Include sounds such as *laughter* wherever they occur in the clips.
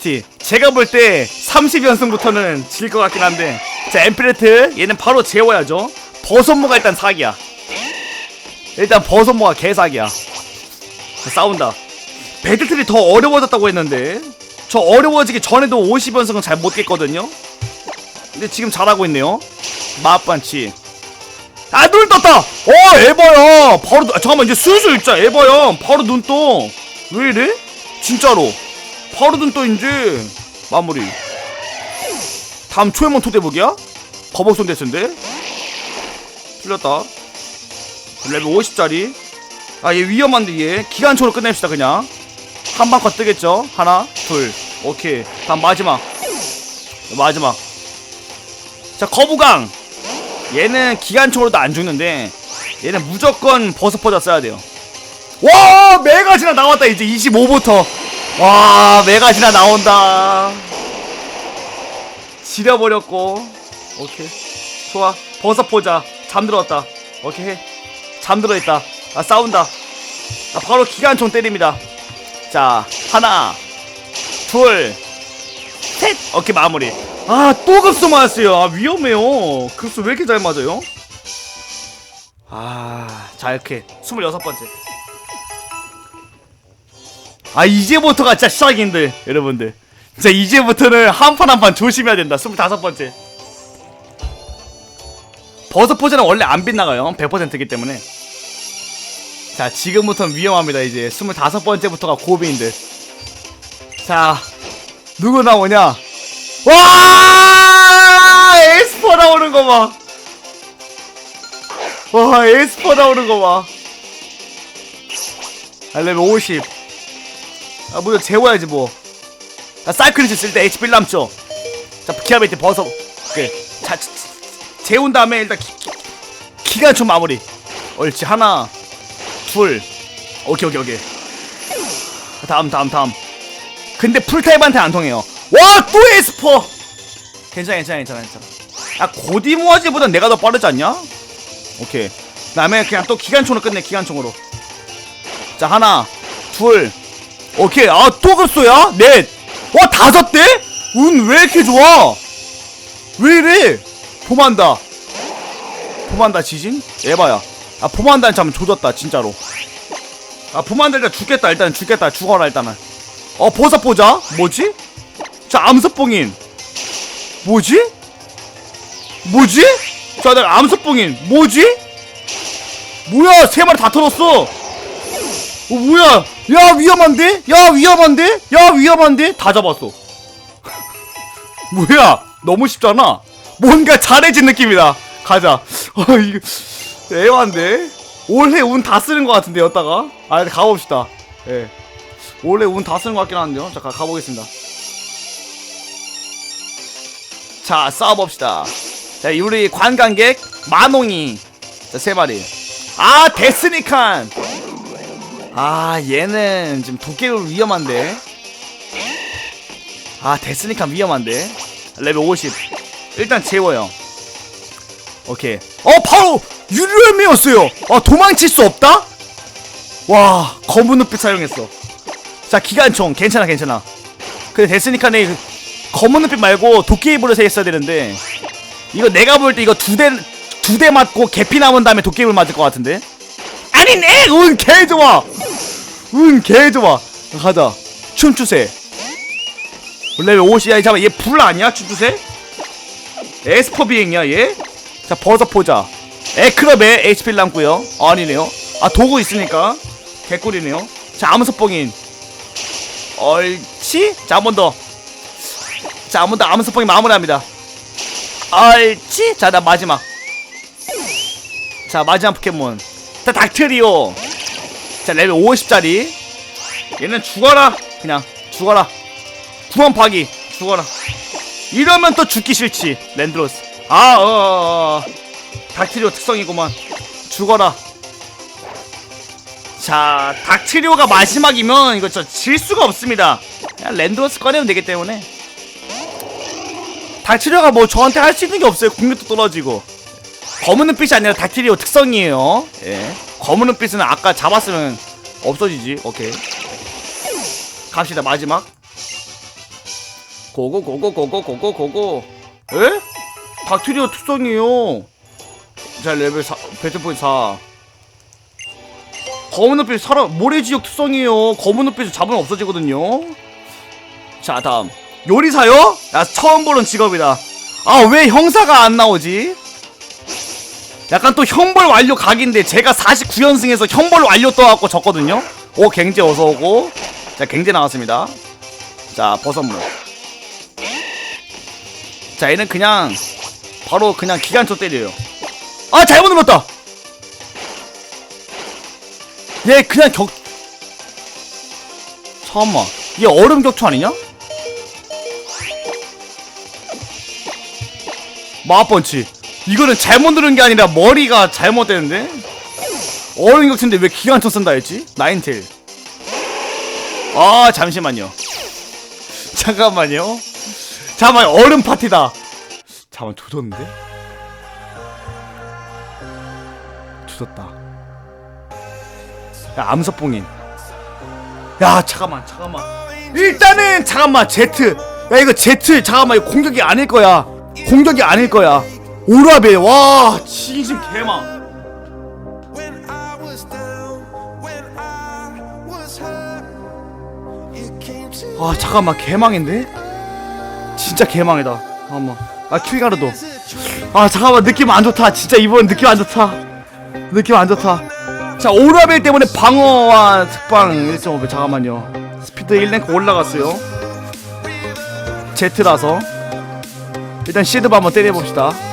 OST 제가 볼 때 30연승부터는 질 것 같긴 한데 자 엠피레트 얘는 바로 재워야죠. 버섯모가 일단 사기야. 일단 버섯모가 개사기야. 자, 싸운다. 배틀트리 더 어려워졌다고 했는데 저 어려워지기 전에도 50연승은 잘 못깼거든요. 근데 지금 잘하고 있네요. 마반치. 아 눈 떴다! 어 에바야! 바로 눈- 아, 잠깐만 이제 슬슬 진짜 에바야! 바로 눈떠왜 이래? 진짜로 바로 눈떠 이제 마무리. 다음 초회몬 토대북이야? 거북손 됐는데? 틀렸다. 레벨 50짜리. 아 얘 위험한데 얘. 기관총으로 끝냅시다 그냥. 한 방 컷 뜨겠죠? 하나 둘. 오케이. 다음 마지막. 마지막. 자 거부강. 얘는 기관총으로도 안 죽는데 얘는 무조건 버섯 퍼져 써야 돼요. 와 메가지나 나왔다 이제. 25부터 와 메가지나 나온다. 지려버렸고. 오케이. 좋아. 버섯 포자. 잠들었다. 오케이. 해. 잠들어 있다. 아 싸운다. 아 바로 기관총 때립니다. 자 하나 둘셋! 오케이 마무리. 아 또 급수 맞았어요. 아 위험해요. 급수 왜 이렇게 잘 맞아요? 아자 이렇게. 26번째 아 이제부터가 진짜 시작인데 여러분들. 진짜 이제부터는 한 판 한 판 조심해야 된다. 25번째. 버섯 포즈는 원래 안 빗나가요. 100%이기 때문에. 자 지금부터는 위험합니다 이제. 25번째부터가 고비인데. 자 누구 나오냐? 와! 에스퍼 나오는 거봐 와 에스퍼 나오는 거봐. 아 레벨 50 아, 뭐야, 재워야지, 뭐. 아, 사이클리스 쓸 때 HP 남죠? 자, 키아베이트 벗어. 오케이. 자, 자, 자, 재운 다음에 일단 기, 기, 기관총 마무리. 옳지, 하나, 둘. 오케이, 오케이, 오케이. 다음, 다음, 다음. 근데 풀타입한테 안 통해요. 와, 또 에스퍼! 괜찮아, 괜찮아, 괜찮아, 괜찮아. 아, 고디모아지보단 내가 더 빠르지 않냐? 오케이. 다음에 그냥 또 기관총으로 끝내, 기관총으로. 자, 하나, 둘, 오케이 아또 급소야? 넷! 와 다섯 대? 운 왜 이렇게 좋아? 왜 이래? 봄한다 봄한다 지진? 에바야 아 봄한다는 참 조졌다 진짜로 아 봄한다 일단 죽겠다 일단 죽겠다 죽어라 일단은 어 버섯 보자 뭐지? 자 암석봉인 뭐지? 뭐지? 자 내가 암석봉인 뭐지? 뭐야 세 마리 다 털었어 어 뭐야? 야 위험한데? 야 위험한데? 야 위험한데? 다 잡았어. *laughs* 뭐야? 너무 쉽잖아. 뭔가 잘해진 느낌이다. 가자. 어 이거 애완데? 올해 운 다 쓰는 것 같은데 여기다가? 아 가봅시다. 예. 올해 운 다 쓰는 것 같긴 한데요. 자 가, 가보겠습니다. 자 싸워봅시다. 자 우리 관광객 만홍이. 자세 마리. 아 데스니칸 아 얘는 지금 도깨비 위험한데. 아 됐으니까 위험한데. 레벨 50 일단 재워요. 오케이. 어 바로 유리열매였어요. 아 도망칠 수 없다? 와 검은 눈빛 사용했어. 자 기관총. 괜찮아 괜찮아. 근데 됐으니까 내 검은 눈빛 말고 도깨비불을 했어야 되는데. 이거 내가 볼 때 이거 두 대 두 대 맞고 개피 남은 다음에 도깨비불 맞을 것 같은데? 아니네 운개 좋아 운 개 좋아 가자. 춤추세. 레벨 50야 잠깐만 얘 불 아니야? 춤추세? 에스퍼 비행이야 얘 자 버섯 포자. 에크럽에 HP 남고요. 아니네요. 아 도구 있으니까. 개꿀이네요. 자 암석봉인. 옳지 자한 번 더 자 한 번 더 암석봉인 마무리합니다. 옳지 자나 마지막. 자 마지막 포켓몬. 자 닥트리오 자 레벨 50짜리. 얘는 죽어라 그냥. 죽어라. 구원 파기. 죽어라. 이러면 또 죽기 싫지 랜드로스. 아어 어, 어. 닥트리오 특성이구만. 죽어라. 자 닥트리오가 마지막이면 이거 저 질 수가 없습니다. 그냥 랜드로스 꺼내면 되기 때문에. 닥트리오가 뭐 저한테 할 수 있는 게 없어요. 공격도 떨어지고. 검은 눈빛이 아니라 닥트리오 특성이에요. 예. 검은 눈빛은 아까 잡았으면 없어지지. 오케이. 갑시다 마지막. 고고 고고 고고 고고 고고 에? 박테리아 특성이에요 자 레벨 4 배틀포인트 4 검은 햇빛 살아 모래지역 특성이에요 검은 햇빛 잡으면 없어지거든요 자 다음 요리사요? 야 처음 보는 직업이다 아 왜 형사가 안 나오지? 약간 또 형벌 완료 각인데 제가 49연승에서 형벌 완료 떠갖고 졌거든요. 오 갱제 어서오고. 자 갱제 나왔습니다. 자 버섯물. 자 얘는 그냥 바로 그냥 기관총 때려요. 아 잘못 눌렀다! 얘 그냥 격 잠깐만. 얘 얼음 격투 아니냐? 마펀치 이거는 잘못 누른 게 아니라 머리가 잘못되는데? 얼음 격투인데 왜 기관총 쓴다 했지? 나인텔 아 잠시만요. *laughs* 잠깐만요. 잠깐만 얼음 파티다. 잠깐만 조졌는데? 조졌다. 야 암석봉인. 야 잠깐만 잠깐만. 일단은 잠깐만 제트. 야 이거 제트 잠깐만 이거 공격이 아닐 거야. 공격이 아닐 거야 오라베 와 진심 개망. 아 잠깐만 개망인데? 진짜 개망이다. 잠깐만. 아 킬가르도. 아 잠깐만 느낌 안 좋다. 진짜 이번 느낌 안 좋다. 느낌 안 좋다. 자 오라벨 때문에 방어와 특방 1.5배 잠깐만요. 스피드 1랭크 올라갔어요. 제트라서. 일단 시드바 한번 때려봅시다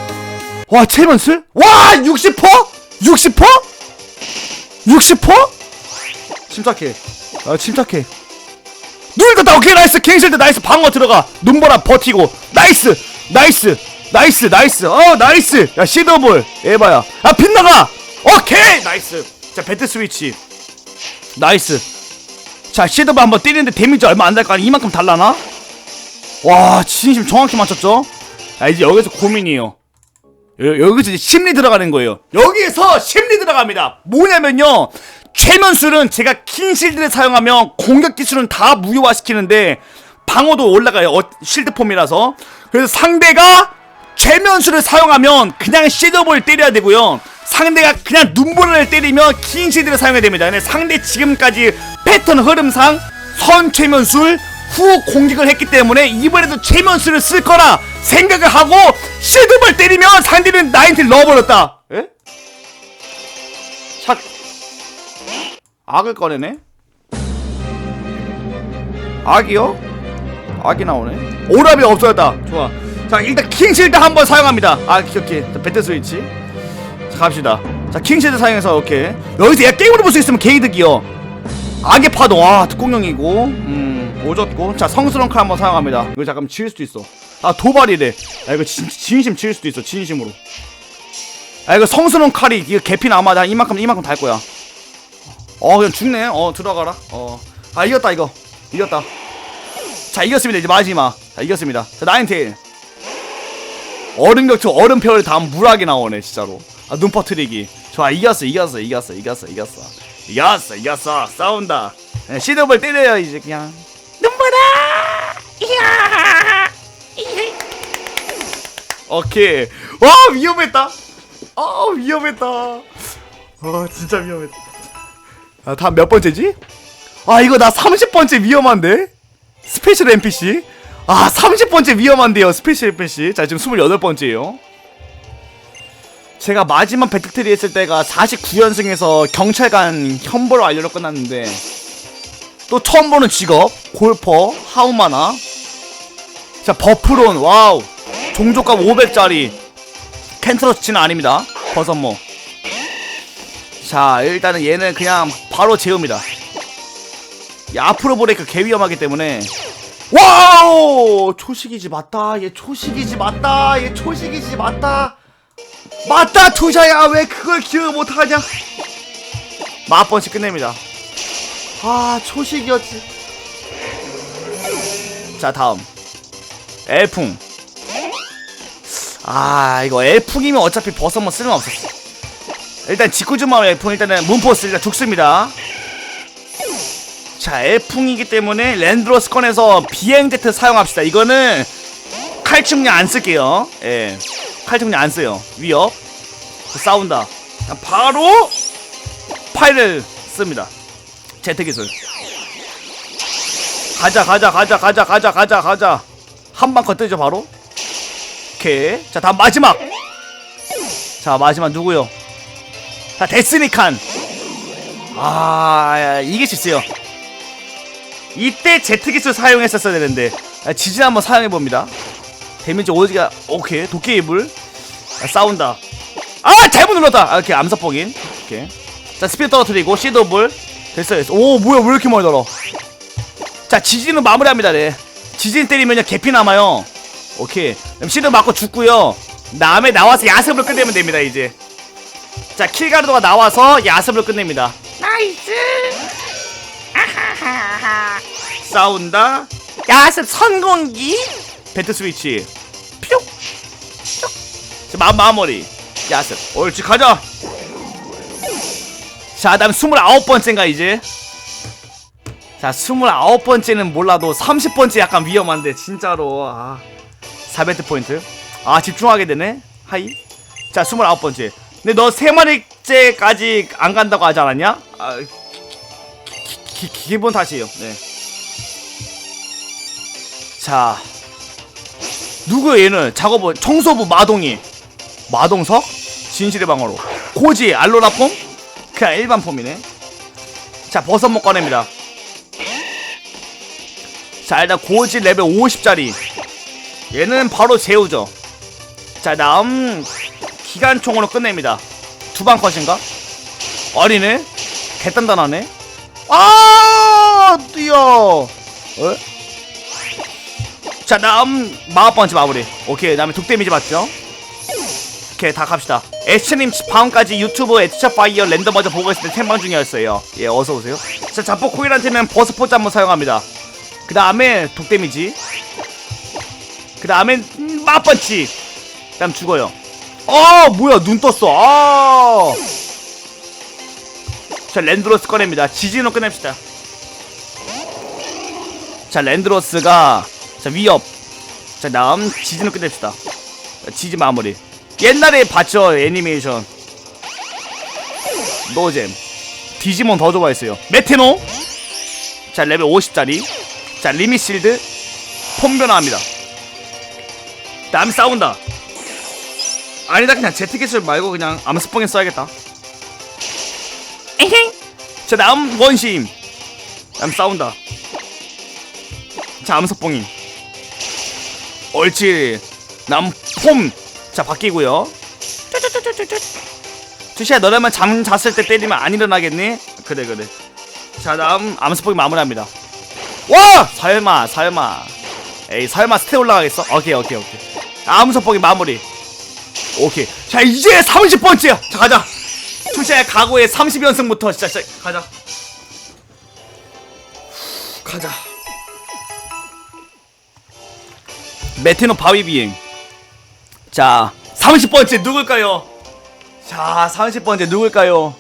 와 체면술? 와 60%? 60%? 60%? 침착해. 아 침착해. 눈 떴다. 오케이 나이스. 갱실드 나이스. 방어 들어가. 눈보라 버티고. 나이스. 나이스. 나이스. 나이스. 어 나이스. 야 시더볼. 에바야. 아 빗나가. 오케이. 나이스. 자 배트 스위치. 나이스. 자 시더볼 한번 때리는데 데미지 얼마 안될거 아니 이만큼 달라나? 와 진심 정확히 맞췄죠? 아 이제 여기서 고민이에요 여, 여기서 이제 심리 들어가는 거예요. 여기서 심리 들어갑니다. 뭐냐면요. 최면술은 제가 긴 실드를 사용하면 공격 기술은 다 무효화시키는데 방어도 올라가요. 어, 실드 폼이라서. 그래서 상대가 최면술을 사용하면 그냥 시드볼 때려야 되고요. 상대가 그냥 눈보라를 때리면 긴 실드를 사용해야 됩니다. 상대 지금까지 패턴 흐름상 선 최면술 후 공격을 했기 때문에 이번에도 최면술을 쓸 거라 생각을 하고 시드볼 때리면 상대는 나인티를 넣어버렸다. 에? 샷. 악을 꺼내네. 악이요? 악이 나오네. 오랍이 없어졌다. 좋아. 자 일단 킹실드 한번 사용합니다. 아 오케이. 자, 배트 스위치. 자 갑시다. 자 킹실드 사용해서 오케이. 여기서 얘 게임으로 볼 수 있으면 게이득이요. 악의 파동 아 특공룡이고 음 오졌고 자 성스러운 칼 한번 사용합니다. 이거 잠깐 지을 수도 있어. 아 도발이래. 아 이거 진, 진심 지을 수도 있어 진심으로. 아 이거 성스러운 칼이 이거 개피는 아마 나 이만큼 이만큼 달 거야. 어 그냥 죽네. 어 들어가라. 어 아 이겼다 이거. 이겼다. 자 이겼습니다. 이제 마지막. 자 이겼습니다. 자 나인테일 얼음 격투 얼음 표를 다음 물하게 나오네 진짜로. 아 눈 퍼트리기. 좋아 이겼어 이겼어 이겼어 이겼어 이겼어. 이겼어 이겼어. 싸운다 네, 시드볼 때려요 이제 그냥 이야! 오케이. 와 위험했다. 아 위험했다. 아 진짜 위험했다. 아 다음 몇 번째지? 아 이거 나 30번째 위험한데? 스페셜 NPC 아 30번째 위험한데요 스페셜 NPC 자 지금 28번째예요. 제가 마지막 배틀트리 했을 때가 49연승에서 경찰관 현보로 알려로 끝났는데 또 처음 보는 직업 골퍼 하우마나. 자 버프론 와우. 종족값 500짜리. 캔트러치는 아닙니다. 버섯모. 자 일단은 얘는 그냥 바로 재웁니다. 이 앞으로 브레이크 개 위험하기 때문에. 와우! 초식이지 맞다. 얘 초식이지 맞다. 얘 초식이지 맞다. 맞다 투자야. 왜 그걸 기억 못하냐? 맛번씩 끝냅니다 아 초식이었지. 자 다음. 엘풍. 아 이거 엘풍이면 어차피 버섯만 쓸모없었어. 일단 직구주마 엘풍 일단은 문포스 일단 죽습니다. 자 L풍이기 때문에 랜드로스 꺼내서 비행제트 사용합시다. 이거는 칼춤량 안 쓸게요. 예. 칼춤량 안 써요. 위협. 싸운다. 바로 파일을 씁니다 제트 기술 가자 가자 가자 가자 가자 가자 가자. 한방컷 뜨죠 바로? 오케이. 자 다음 마지막. 자 마지막 누구요? 자 데스니칸. 아수 있어요. 이때 제트 기술 사용했었어야 되는데. 아, 지진 한번 사용해 봅니다. 데미지 오지가 오케이. 도끼 이불 아, 싸운다. 아 잘못 눌렀다. 아, 오케이. 암사폭인 오케이. 자 스피드 떨어뜨리고 시도볼 됐어요 됐어. 오 뭐야 왜 이렇게 많이 달아? 자 지진은 마무리합니다 네. 지진 때리면요 개피 남아요. 오케이. 그럼 시드 맞고 죽고요. 다음에 나와서 야습으로 끝내면 됩니다 이제. 자 킬가르도가 나와서 야습으로 끝냅니다. 나이스! 아하하하 싸운다. 야습 선공기? 배트 스위치. 퓨! 마무리. 야습. 옳지 가자 자 다음 29번째인가 이제? 자 29번째는 몰라도 30번째 약간 위험한데 진짜로. 아 4배트 포인트. 아 집중하게 되네. 하이. 자 29번째. 근데 너 3마리째까지 안 간다고 하지 않았냐? 아 기, 기, 기본 탓이에요. 네. 자 누구야 얘는 작업부 청소부 마동이. 마동석? 진실의 방어로. 고지 알로라 폼 그냥 일반 폼이네. 자 버섯목 꺼냅니다. 자 일단 고지 레벨 50짜리. 얘는 바로 재우죠. 자 다음 기관총으로 끝냅니다. 두방 컷인가? 어리네 개단단하네. 아 뛰어. 어? 자 다음 마법번째 마무리. 오케이 다음에 독데미지 맞죠? 오케이 다 갑시다. 에스님 방금까지 유튜브 에티차 파이어 랜덤 버전 보고 있을 때 생방 중이었어요. 예 어서오세요. 자 자포 코일한테는 버스포즈 한번 사용합니다. 그 다음에 독데미지. 그 다음에 마법번치. 그 다음 죽어요. 아 뭐야 눈 떴어. 아자 랜드로스 꺼냅니다. 지진으로 끝냅시다. 자 랜드로스가 자 위협. 자 다음 지진을 끝냅시다. 자, 지진 마무리 옛날에 봤죠 애니메이션. 노잼 디지몬 더 좋아했어요. 메테노? 자 레벨 50짜리. 자 리미실드. 폼 변화합니다. 다음 싸운다. 아니다 그냥 제트기술 말고 그냥 암스뽕에 써야겠다. 에헤 자 다음 원심 다음 싸운다. 자 암석봉이 옳지. 남폼 자 바뀌고요. 투시야 너라면 잠 잤을 때 때리면 안 일어나겠니? 그래 그래. 자 다음 암석봉이 마무리합니다. 와! 설마 설마. 에이 설마 스테 올라가겠어? 오케이 오케이 오케이. 암석봉이 마무리. 오케이. 자 이제 30번째야. 자 가자. 투시야 각오의 30연승부터 진짜 시작. 가자. 가자. 메테노 바위 비행. 자, 30번째 누굴까요? 자, 30번째 누굴까요?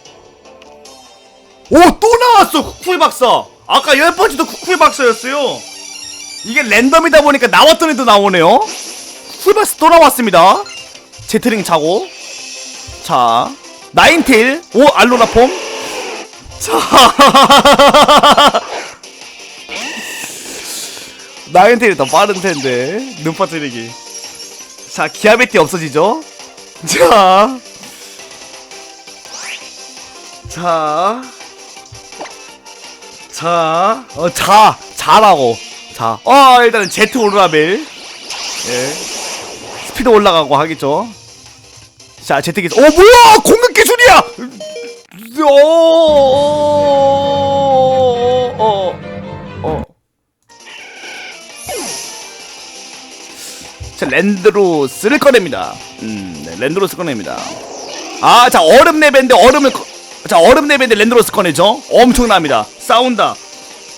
오, 또 나왔어! 쿠쿠이 박사! 아까 10번째도 쿠쿠이 박사였어요! 이게 랜덤이다 보니까 나왔던 애도 나오네요? 쿠쿠이 박사 또 나왔습니다. 제트링 차고. 자, 나인테일. 오, 알로라 폼. 자. *laughs* 나인테일이 더 빠른 텐데 눈 빠뜨리기 자 기아베티 없어지죠 자 자, 자, 어, 자, 자라고. 자, 어, 일단은 제트 오르라벨. 예. 스피드 올라가고 하겠죠. 자, 제트 기술. 어, 뭐야! 공격 기술이야! 어, 어, 자, 랜드로스를 꺼냅니다. 음, 네, 랜드로스 꺼냅니다. 아, 자, 얼음 레벨인데 얼음을, 꺼... 자, 얼음 레벨인데 랜드로스 꺼내죠? 엄청납니다. 싸운다.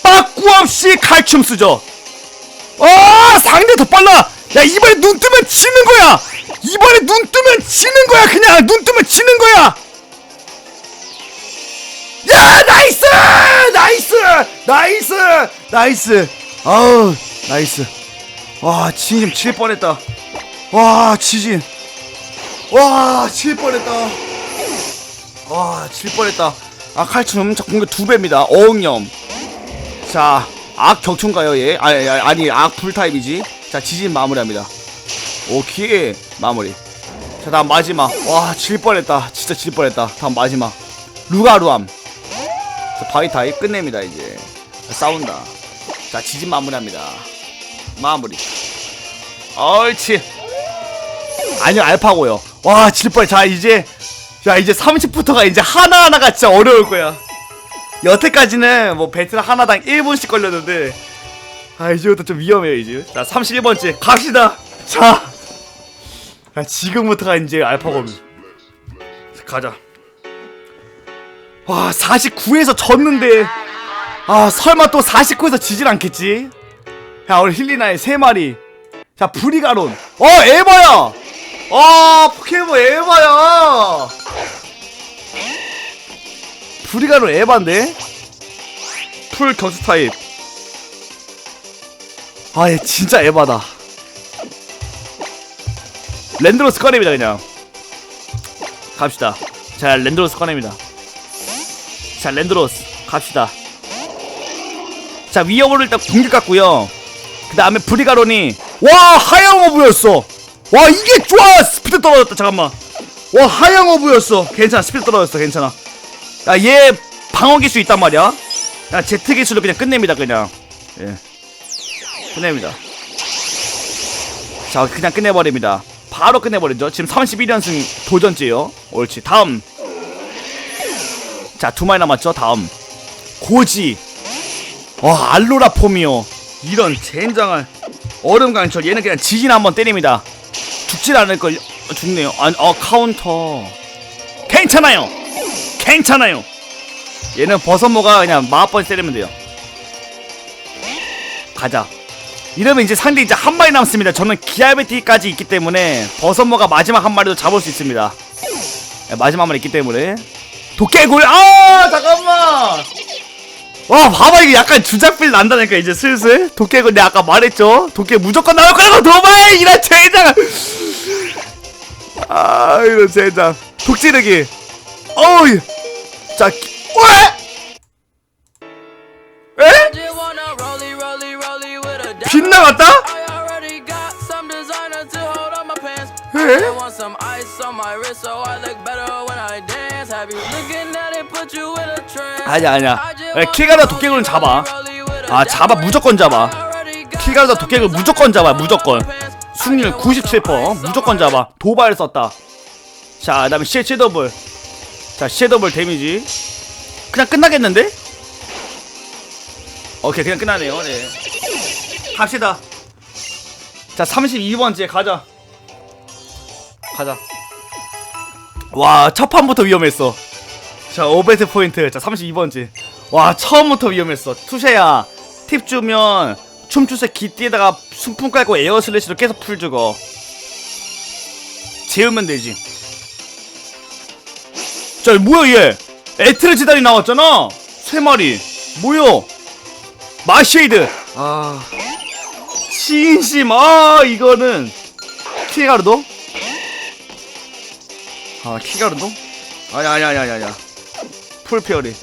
빠꾸 없이 칼춤 쓰죠. 아, 상대 더 빨라! 야, 이번에 눈 뜨면 치는 거야! 이번에 눈 뜨면 치는 거야, 그냥! 눈 뜨면 치는 거야! 야 나이스 나이스 나이스 나이스 아우 나이스 와 진심 칠 뻔했다. 와 지진. 와칠 뻔했다. 와칠 뻔했다. 아 칼춤 자 공격 두 배입니다. 어흥염. 자악 격투인가요 얘? 아니 아니, 아니 악 풀타입이지. 자 지진 마무리합니다. 오케이 마무리. 자 다음 마지막. 와질 뻔했다. 진짜 질 뻔했다. 다음 마지막. 루가루암. 자, 바위 타입 끝냅니다 이제. 자, 싸운다. 자 지진 마무리합니다 마무리. 옳지. 아니요 알파고요. 와 질뻔 자 이제 자 이제 30부터가 이제 하나하나가 진짜 어려울 거야. 여태까지는 뭐 배틀 하나당 1분씩 걸렸는데 아 이제부터 좀 위험해요 이제. 자 31번째 갑시다. 자 자, 지금부터가 이제 알파고입니다. 가자. 와 49에서 졌는데 아 설마 또 49에서 지진 않겠지 야 우리 힐리나의 3마리. 자 브리가론. 어 에바야! 아 포켓몬 에바야! 브리가론 에바인데? 풀 격수 타입. 아 얘 진짜 에바다. 랜드로스 꺼냅니다 그냥. 갑시다. 자 랜드로스 꺼냅니다. 자 랜드로스 갑시다. 자 위협으로 일단 공격 같고요 그 다음에 브리가론이 와 하양 어부였어. 와 이게 좋아! 스피드 떨어졌다 잠깐만. 와 하양 어부였어. 괜찮아 스피드 떨어졌어 괜찮아. 야 얘 방어 기수 있단 말이야. 야 제트 기술로 그냥 끝냅니다 그냥. 예. 끝냅니다. 자 그냥 끝내버립니다. 바로 끝내버리죠. 지금 31연승 도전째요. 옳지. 다음. 자 두 마리 남았죠 다음. 고지. 와 알로라 포미오 이런 젠장할 얼음 강철 얘는 그냥 지진 한번 때립니다. 죽질 않을걸 어, 죽네요. 아니 어 카운터. 괜찮아요. 괜찮아요. 얘는 버섯모가 그냥 마합번 때리면 돼요. 가자. 이러면 이제 상대 이제 한 마리 남습니다. 저는 기아베티까지 있기 때문에 버섯모가 마지막 한 마리도 잡을 수 있습니다. 네, 마지막 한 마리 있기 때문에. 도깨굴! 아 잠깐만 와 봐봐 이게 약간 주작빌 난다니까 이제 슬슬. 도깨굴 내가 아까 말했죠? 도깨 무조건 나올 거라고 도발 이런 젠장! 아 이런 젠장. 독지르기. 어우 자 왜? 에? 빗나갔다? I Eh? 아니야 아니야 킬가루다 도깨굴은 잡아 아. 잡아 무조건 잡아 킬가루다 도깨굴 무조건 잡아 무조건. 승률 97% 무조건 잡아 도발 썼다 자 그다음에 시 섀더블 자 섀더블 데미지 그냥 끝나겠는데? 오케이 그냥 끝나네요 네 갑시다 자 32번째 가자 가자 와 첫 판부터 위험했어 자 5배트 포인트. 자 32번째. 와 처음부터 위험했어. 투샤야 팁 주면 춤추세 기띠에다가 순풍 깔고 에어 슬래시로 계속 풀 죽어. 재우면 되지. 자 뭐야 얘? 에트르 지단이 나왔잖아? 세 마리. 뭐야? 마쉐이드. 아. 진심. 아 이거는. 키가르도? 아 키가르도? 아니 아니 아니 아니 아니야 풀페어리.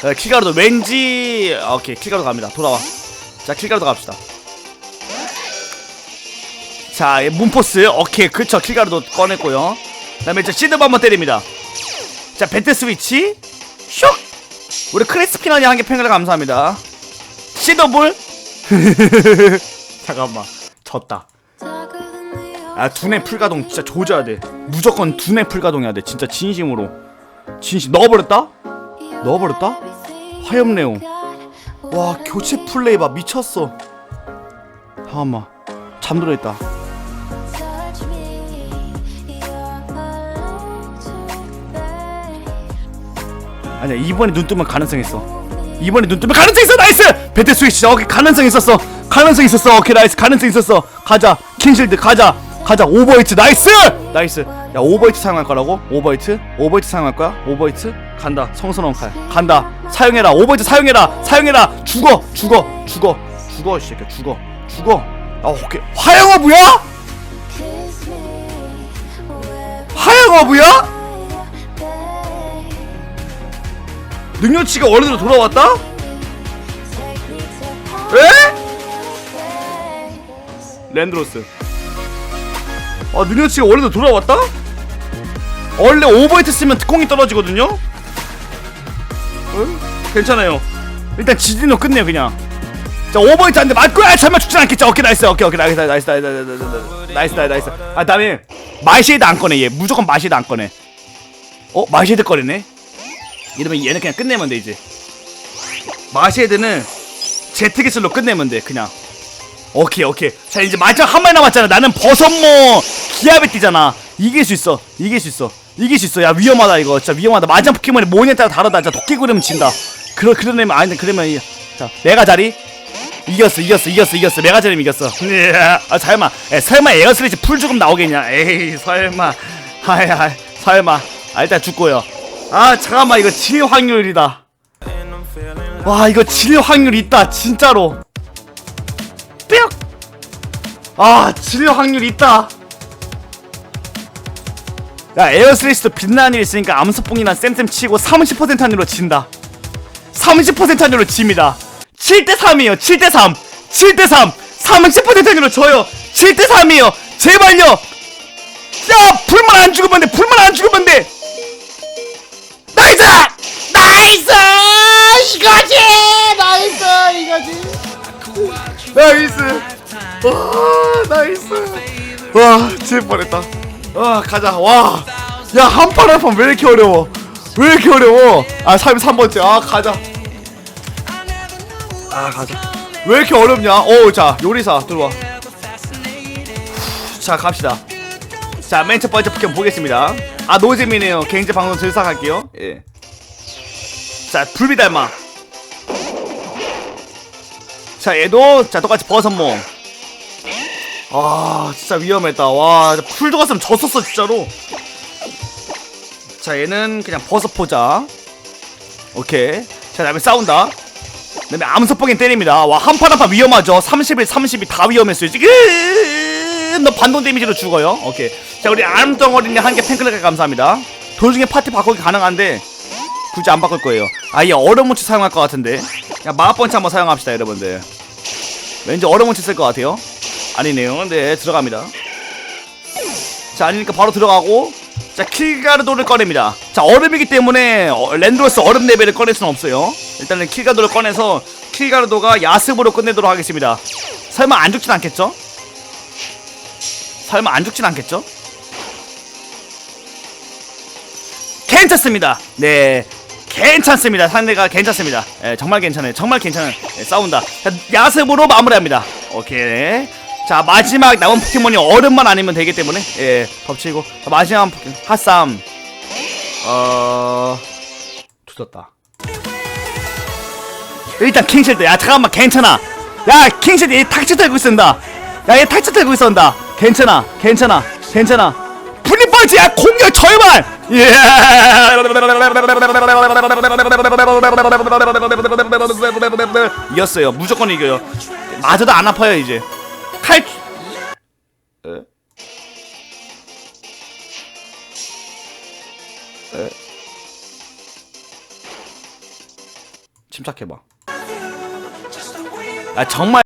자, 킬가루도 왠지 아, 오케이 킬가루 갑니다. 돌아와. 자 킬가루도 갑시다. 자얘 문포스. 오케이 그쵸. 킬가루도 꺼냈고요. 그 다음에 이제 시드브 한번 때립니다. 자 배트 스위치. 슉 우리 크리스피너니 한개 팽글 감사합니다. 시더볼. *laughs* 잠깐만. 졌다. 아 두뇌 풀가동 진짜 조져야 돼 무조건 두뇌 풀가동해야 돼. 진짜 진심으로. 진심. 넣어버렸다? 넣어버렸다? 화염레옹. 와 교체 플레이 봐. 미쳤어. 잠깐만. 잠들어 있다. 아니야 이번에 눈 뜨면 가능성 있어. 이번에 눈 뜨면 가능성 있어! 나이스! 배트 스위치. 오케이 가능성 있었어. 가능성 있었어. 오케이 나이스. 가능성 있었어. 가자. 킹실드 가자 가자 오버히트 나이스! 나이스. 야 오버히트 사용할 거라고? 오버히트? 오버히트 사용할 거야? 오버히트? 간다. 성스러운 칼. 간다. 사용해라. 오버히트 사용해라. 사용해라. 죽어 죽어 죽어. 죽어 이 새끼야. 죽어. 죽어. 아 오케이. 화영어부야? 화영어부야? 능력치가 원래대로 돌아왔다? 에? 랜드로스 아 능력치가 원래도 돌아왔다? 원래 오버헤트 쓰면 특공이 떨어지거든요? 응? 괜찮아요 일단 지진으로 끝내요 그냥 자 오버히트 한대 맞고 야 설마 죽진 않겠죠 오케이 나이스 오케이 오케이 나이스 나이스 나이스 나이스 나이스 나이스 나이스 아 다음에 마이쉐이드 안 꺼내 얘 무조건 마이쉐이드 안 꺼내 어? 마이쉐이드 꺼내네? 이러면 얘는 그냥 끝내면 돼 이제 마이쉐이드는 제트기술로 끝내면 돼 그냥 오케이 오케이. 자 이제 마지막 한 마리 남았잖아. 나는 버섯모 기압에 뛰잖아. 이길 수 있어. 이길 수 있어. 이길 수 있어. 야 위험하다 이거. 진짜 위험하다. 마지막 포켓몬이 모니에 따라 다르다. 진짜 도끼 그러면 진다. 그러 그러면 아니 그러면 이- 자 메가 자리. 이겼어 이겼어 이겼어 이겼어. 메가 자리 이겼어. 아 설마. 에, 설마 에어슬리지 풀 죽음 나오겠냐? 에이 설마. 하이 설마. 아 일단 죽고요. 아 잠깐만. 이거 질 확률이다. 와 이거 질 확률 있다 진짜로. 뿅! 아, 질 확률 있다. 야, 에어슬리스도 빛나는 일 있으니까 암수뽕이나 쌤쌤 치고 30% 확률로 진다. 30% 확률로 집니다. 7대3이에요, 7대3. 7대3. 30% 확률로 져요. 7대3이에요. 제발요. 야, 불만 안 죽으면 돼, 불만 안 죽으면 돼. 나이스! 나이스! 이거지! 나이스. 와 나이스. 와 지을 뻔했다. 와 가자. 와야 한 판 한 판 왜 이렇게 어려워? 왜 이렇게 어려워? 아 3, 3번째. 아 가자. 아 가자. 왜 이렇게 어렵냐? 어자 요리사 들어와. 자 갑시다. 자 맨 첫 번째 포켓몬 보겠습니다. 아 노잼이네요. 개인제 방송 들사갈게요. 예자 불비달마 자 얘도 자 똑같이 버섯몽 아 진짜 위험했다. 와 풀도 갔으면 졌었어 진짜로. 자 얘는 그냥 버섯 포자 오케이. 자 다음에 싸운다. 그다음에 암석봉이 때립니다. 와 한 판 한 판 위험하죠. 31 32 다 위험했어요. 지금! 너 반동 데미지로 죽어요? 오케이. 자 우리 암덩어리님 한개 팬클릭 감사합니다. 도중에 파티 바꾸기 가능한데 굳이 안 바꿀 거예요. 아예 얼음 무치 사용할 것 같은데 그냥 마법펀치 한번 사용합시다 여러분들 왠지 얼음무치 쓸 것 같아요 아니네요 네 들어갑니다 자 아니니까 바로 들어가고 자 킬가르도를 꺼냅니다 자 얼음이기 때문에 어, 랜드로스 얼음 레벨을 꺼낼 수는 없어요 일단은 킬가르도를 꺼내서 킬가르도가 야습으로 끝내도록 하겠습니다 설마 안 죽진 않겠죠? 설마 안 죽진 않겠죠? 괜찮습니다. 네. 괜찮습니다. 상대가 괜찮습니다. 예, 정말 괜찮아요. 정말 괜찮아요. 예, 싸운다. 자, 야습으로 마무리합니다. 오케이. 자, 마지막 남은 포켓몬이 얼음만 아니면 되기 때문에, 예, 덮치고. 자, 마지막 포켓, 핫쌈. 어, 두졌다. 일단 킹실드. 야, 잠깐만, 괜찮아. 야, 킹실드, 얘 탁치 들고 있습니다. 야, 얘 탁치 들고 있었다. 괜찮아, 괜찮아, 괜찮아. 분리펀치, 야, 공격 절반! 예! 이겼어요. 무조건 이겨요. 맞아도 안 아파요, 이제. 칼. 침착해봐. 아 정말